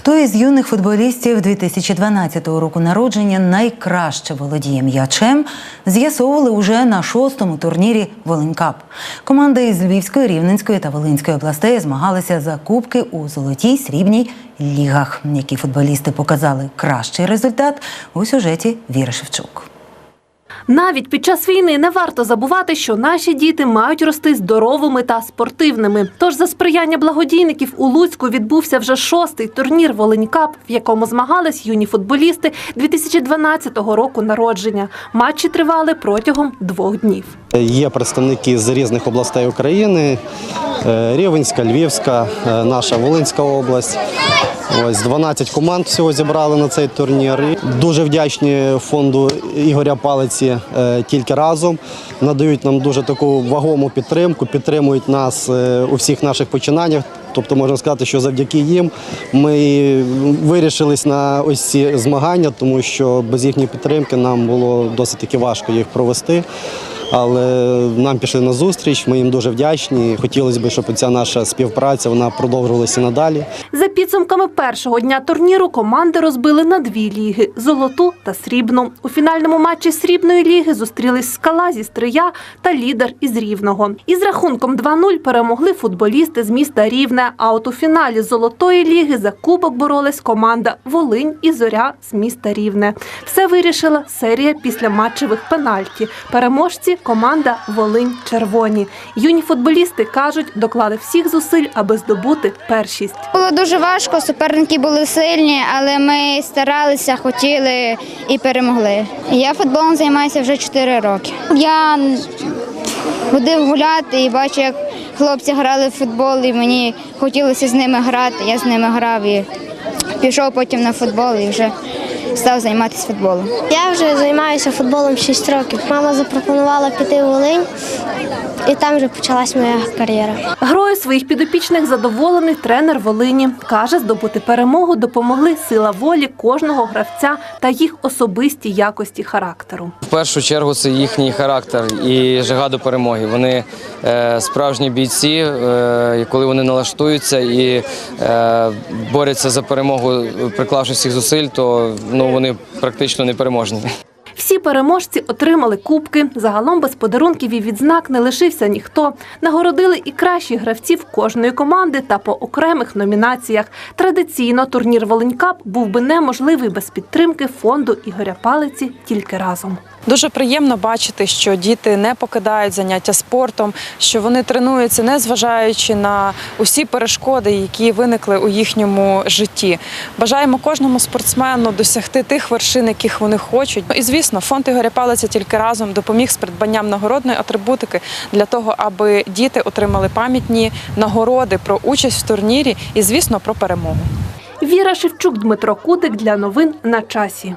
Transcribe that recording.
Хто із юних футболістів 2012 року народження найкраще володіє м'ячем, з'ясовували уже на шостому турнірі Волинькап. Команди із Львівської, Рівненської та Волинської областей змагалися за кубки у золотій срібній лігах. Які футболісти показали кращий результат у сюжеті Віри Шевчук. Навіть під час війни не варто забувати, що наші діти мають рости здоровими та спортивними. Тож за сприяння благодійників у Луцьку відбувся вже шостий турнір Волинькап, в якому змагались юні футболісти 2012 року народження. Матчі тривали протягом двох днів. Є представники з різних областей України: Рівенська, Львівська, е, наша Волинська область. Ось 12 команд всього зібрали на цей турнір. Дуже вдячні фонду Ігоря Палиці е, тільки разом. Надають нам дуже таку вагому підтримку, підтримують нас е, у всіх наших починаннях. Тобто можна сказати, що завдяки їм ми вирішились на ось ці змагання, тому що без їхньої підтримки нам було досить таки важко їх провести. Але нам пішли на зустріч, ми їм дуже вдячні. Хотілося б, щоб ця наша співпраця вона продовжувалася надалі. За підсумками першого дня турніру команди розбили на дві ліги золоту та срібну. У фінальному матчі срібної ліги зустрілись скала зі Стрия та лідер із Рівного. Із рахунком 2-0 перемогли футболісти з міста Рівне. А от у фіналі золотої ліги за кубок боролись команда Волинь і Зоря з міста Рівне. Все вирішила серія післяматчевих пенальті. Переможці команда Волинь Червоні. Юні футболісти кажуть, доклали всіх зусиль, аби здобути першість. Було дуже важко, суперники були сильні, але ми старалися, хотіли і перемогли. Я футболом займаюся вже 4 роки. Я ходив гуляти і бачив, як хлопці грали в футбол, і мені хотілося з ними грати. Я з ними грав і пішов потім на футбол і вже став займатися футболом. Я вже займаюся футболом 6 років. Мама запропонувала піти в Волинь, і там вже почалась моя кар'єра. Грою своїх підопічних задоволений тренер Волині. Каже, здобути перемогу допомогли сила волі кожного гравця та їх особисті якості характеру. В першу чергу це їхній характер і жага до перемоги. Вони е, справжні бійці, е, і коли вони налаштуються і е, борються за перемогу, приклавши всіх зусиль, то ну, вони практично непереможні. Всі переможці отримали кубки. Загалом без подарунків і відзнак не лишився ніхто. Нагородили і кращі гравців кожної команди та по окремих номінаціях. Традиційно турнір Волинькап був би неможливий без підтримки фонду Ігоря Палиці тільки разом. Дуже приємно бачити, що діти не покидають заняття спортом, що вони тренуються, не зважаючи на усі перешкоди, які виникли у їхньому житті. Бажаємо кожному спортсмену досягти тих вершин, яких вони хочуть. І звісно, фонд Ігоря Палиця тільки разом допоміг з придбанням нагородної атрибутики для того, аби діти отримали пам'ятні нагороди про участь в турнірі і, звісно, про перемогу. Віра Шевчук, Дмитро Кудик для новин на часі.